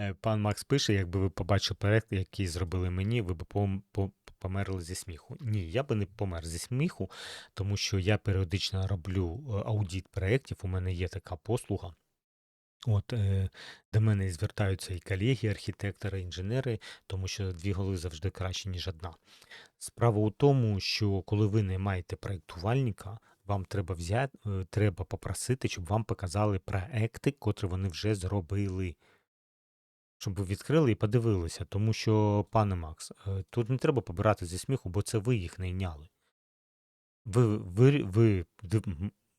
Е, Пан Макс пише, якби ви побачили проект, який зробили мені, ви б померли зі сміху. Ні, я би не помер зі сміху, тому що я періодично роблю е, аудит проєктів, у мене є така послуга. От, е, до мене звертаються і колеги, архітектори, інженери, тому що дві голови завжди краще, ніж одна. Справа у тому, що коли ви не маєте проєктувальника, вам треба взяти, треба попросити, щоб вам показали проекти, котрі вони вже зробили. Щоб ви відкрили і подивилися. Тому що, пане Макс, е, тут не треба побирати зі сміху, бо це ви їх найняли. Ви, ви, ви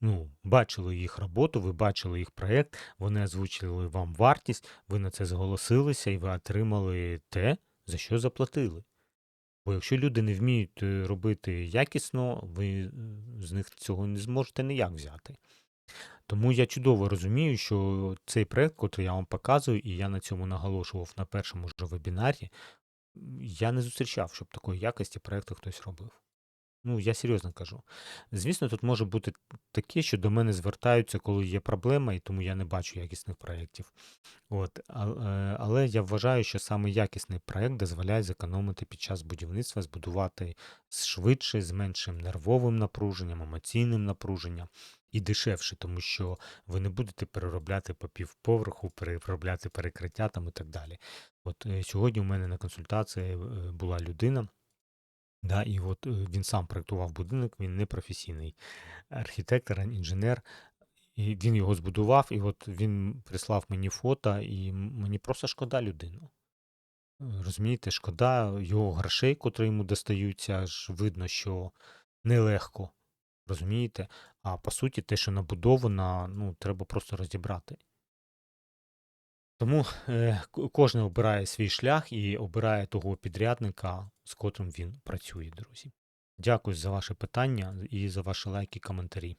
ну, бачили їх роботу, ви бачили їх проєкт, вони озвучили вам вартість, ви на це зголосилися і ви отримали те, за що заплатили. Бо якщо люди не вміють е, робити якісно, ви е, з них цього не зможете ніяк взяти. Тому я чудово розумію, що цей проект, котрий я вам показую, і я на цьому наголошував на першому ж вебінарі, я не зустрічав, щоб такої якості проекту хтось робив. Ну, я серйозно кажу. Звісно, тут може бути таке, що до мене звертаються, коли є проблема, і тому я не бачу якісних проєктів. От, е, але я вважаю, що саме якісний проєкт дозволяє зекономити під час будівництва, збудувати швидше, з меншим нервовим напруженням, емоційним напруженням і дешевше, тому що ви не будете переробляти по півповерху, переробляти перекриття там і так далі. От е, сьогодні у мене на консультації е, була людина. Да, і от е, він сам проєктував будинок, він не професійний архітектор, інженер. І він його збудував, і от він прислав мені фото, і мені просто шкода людину. Розумієте, шкода його грошей, котрі йому достаються, ж видно, що нелегко. Розумієте? А по суті, те, що набудовано, ну, треба просто розібрати. Тому е, кожен обирає свій шлях і обирає того підрядника, з котрим він працює, друзі. Дякую за ваше питання і за ваші лайки, коментарі.